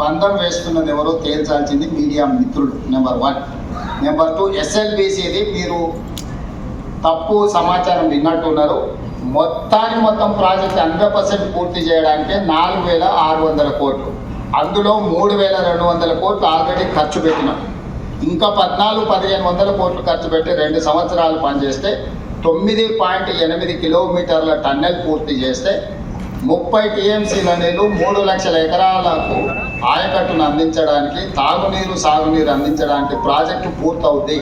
పందం వేస్తున్నది ఎవరో తేల్చాల్సింది మీడియా మిత్రులు నెంబర్ వన్. నెంబర్ టూ ఎస్ఎల్బిసిది మీరు తప్పు సమాచారం విన్నట్టున్నారు మొత్తానికి మొత్తం ప్రాజెక్ట్ హండ్రెడ్ పర్సెంట్ పూర్తి చేయడానికి నాలుగు వేల ఆరు వందల కోట్లు. అందులో మూడు వేల రెండు వందల కోట్లు ఆల్రెడీ ఖర్చు పెట్టినాం. ఇంకా పద్నాలుగు పదిహేను వందల కోట్లు ఖర్చు పెట్టి రెండు సంవత్సరాలు పనిచేస్తే తొమ్మిది పాయింట్ ఎనిమిది కిలోమీటర్ల టన్నెల్ పూర్తి చేస్తే ముప్పై టీఎంసీల నీరు మూడు లక్షల ఎకరాలకు ఆయకట్టును అందించడానికి తాగునీరు సాగునీరు అందించడానికి ప్రాజెక్టు పూర్తవుద్ది.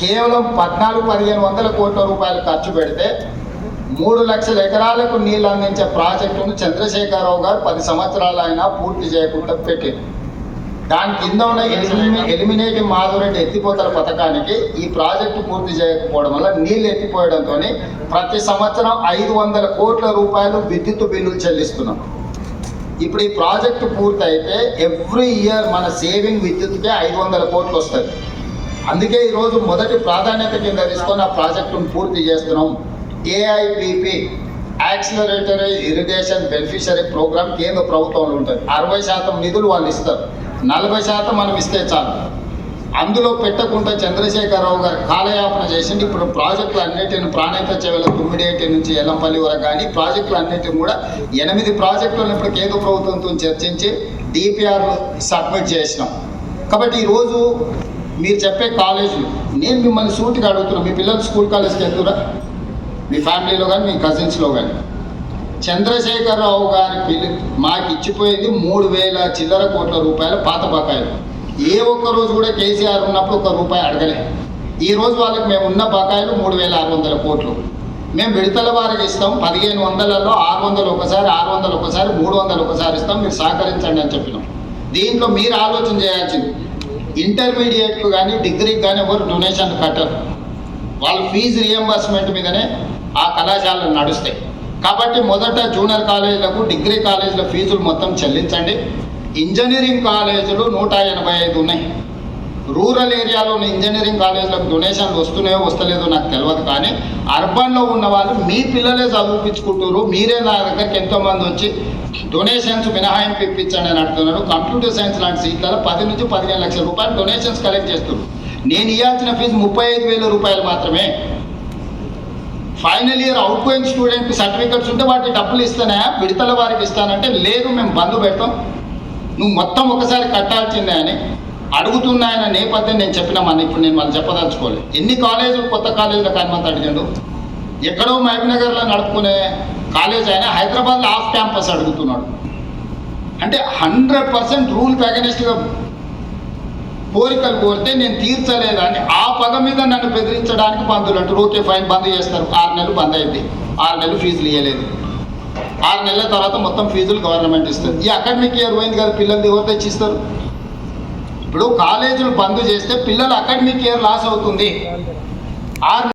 కేవలం పద్నాలుగు పదిహేను వందల కోట్ల రూపాయలు ఖర్చు పెడితే మూడు లక్షల ఎకరాలకు నీళ్ళు అందించే ప్రాజెక్టును చంద్రశేఖరరావు గారు పది సంవత్సరాలు అయినా పూర్తి చేయకుండా పెట్టింది దాని కింద ఉన్న ఎలిమి ఎలిమినేటివ్ మాధురెడ్డి ఎత్తిపోతల పథకానికి ఈ ప్రాజెక్టు పూర్తి చేయకపోవడం వల్ల నీళ్ళు ఎత్తిపోయడంతో ప్రతి సంవత్సరం ఐదు వందల కోట్ల రూపాయలు విద్యుత్ బిల్లులు చెల్లిస్తున్నాం. ఇప్పుడు ఈ ప్రాజెక్టు పూర్తయితే ఎవ్రీ ఇయర్ మన సేవింగ్ విద్యుత్కే ఐదు వందల కోట్లు వస్తుంది. అందుకే ఈరోజు మొదటి ప్రాధాన్యత కింద తీసుకొని ఆ ప్రాజెక్టును పూర్తి చేస్తున్నాం. AIPP acceleratory irrigation beneficiary programme కేంద్ర ప్రభుత్వంలో ఉంటుంది. అరవై శాతం నిధులు వాళ్ళు ఇస్తారు. నలభై శాతం మనం ఇస్తే చాలు. అందులో పెట్టకుండా చంద్రశేఖరరావు గారు కాలయాపన చేసింది ఇప్పుడు ప్రాజెక్టులు అన్నిటిని ప్రాణాయిత చెవెల తుమ్మిడేటి నుంచి ఎల్లంపల్లి వరకు కానీ ప్రాజెక్టులు అన్నిటిని కూడా ఎనిమిది ప్రాజెక్టులను ఇప్పుడు కేంద్ర ప్రభుత్వంతో చర్చించి డిపిఆర్ సబ్మిట్ చేసినాం. కాబట్టి ఈరోజు మీరు చెప్పే కాలేజీలు నేను మిమ్మల్ని సూటిగా అడుగుతున్నాను మీ పిల్లలు స్కూల్ కాలేజ్కి వెళ్తురా? మీ ఫ్యామిలీలో కానీ మీ కజిన్స్లో కానీ? చంద్రశేఖరరావు గారి పిల్లి మాకు ఇచ్చిపోయింది మూడు వేల చిల్లర కోట్ల రూపాయల పాత బకాయిలు. ఏ ఒక్క రోజు కూడా కేసీఆర్ ఉన్నప్పుడు ఒక రూపాయి అడగలే. ఈ రోజు వాళ్ళకి మేము ఉన్న బకాయిలు మూడు వేల ఆరు వందల కోట్లు. మేము విడతల వారికి ఇస్తాం పదిహేను వందలలో ఆరు వందలు ఒకసారి ఆరు వందలు ఒకసారి మూడు వందలు ఒకసారి ఇస్తాం మీరు సహకరించండి అని చెప్పినాం. దీంట్లో మీరు ఆలోచన చేయాల్సింది ఇంటర్మీడియట్కు కానీ డిగ్రీకి కానీ ఎవరు డొనేషన్ కట్టరు. వాళ్ళ ఫీజు రియంబర్స్మెంట్ మీదనే ఆ కళాశాలలు నడుస్తాయి. కాబట్టి మొదట జూనియర్ కాలేజీలకు డిగ్రీ కాలేజీల ఫీజులు మొత్తం చెల్లించండి. ఇంజనీరింగ్ కాలేజీలు నూట ఎనభై ఐదు ఉన్నాయి. రూరల్ ఏరియాలో ఉన్న ఇంజనీరింగ్ కాలేజీలకు డొనేషన్లు వస్తున్నాయో వస్తలేదో నాకు తెలియదు కానీ అర్బన్లో ఉన్న వాళ్ళు మీ పిల్లలే చదివించుకుంటారు మీరే నా దగ్గరికి ఎంతోమంది వచ్చి డొనేషన్స్ మినహాయింపు ఇప్పించండి అని అంటున్నారు. కంప్యూటర్ సైన్స్ లాంటి సీట్లలో పది నుంచి పదిహేను లక్షల రూపాయలు డొనేషన్స్ కలెక్ట్ చేస్తున్నారు. నేను ఇవ్వాల్సిన ఫీజు ముప్పై ఐదు వేల రూపాయలు మాత్రమే. Final year outgoing student certificates ఉంటే వాటి డబ్బులు ఇస్తానా విడతల వారికి ఇస్తానంటే లేదు మేము బంద్ పెడతాం. నువ్వు మొత్తం ఒకసారి కట్టాల్సిందే అని అడుగుతున్నాయన నేపథ్యం నేను చెప్పిన మన ఇప్పుడు నేను వాళ్ళు చెప్పదలుచుకోలేదు. ఎన్ని కాలేజీలు కొత్త కాలేజీలకు అనుమతి అడిగాడు? ఎక్కడో మహబీనగర్లో నడుపుకునే కాలేజ్ అయినా హైదరాబాద్లో ఆఫ్ క్యాంపస్ అడుగుతున్నాడు. అంటే హండ్రెడ్ పర్సెంట్ రూల్ అగెనిస్ట్గా కోరికలు కోరితే నేను తీర్చలేదని ఆ పగ మీద నన్ను బెదిరించడానికి బంధువులు అంటారు ఓకే ఫైన్ బంద్ చేస్తారు. ఆరు నెలలు బంద్ అయింది. ఆరు నెలలు ఫీజులు ఇవ్వలేదు ఆరు నెలల తర్వాత మొత్తం ఫీజులు గవర్నమెంట్ ఇస్తుంది ఈ అకాడమిక్ ఇయర్ పోయింది కదా పిల్లలు ఎవరు తెచ్చిస్తారు. ఇప్పుడు కాలేజీలు బంద్ చేస్తే పిల్లలు అకాడమిక్ ఇయర్ లాస్ అవుతుంది. ఆరు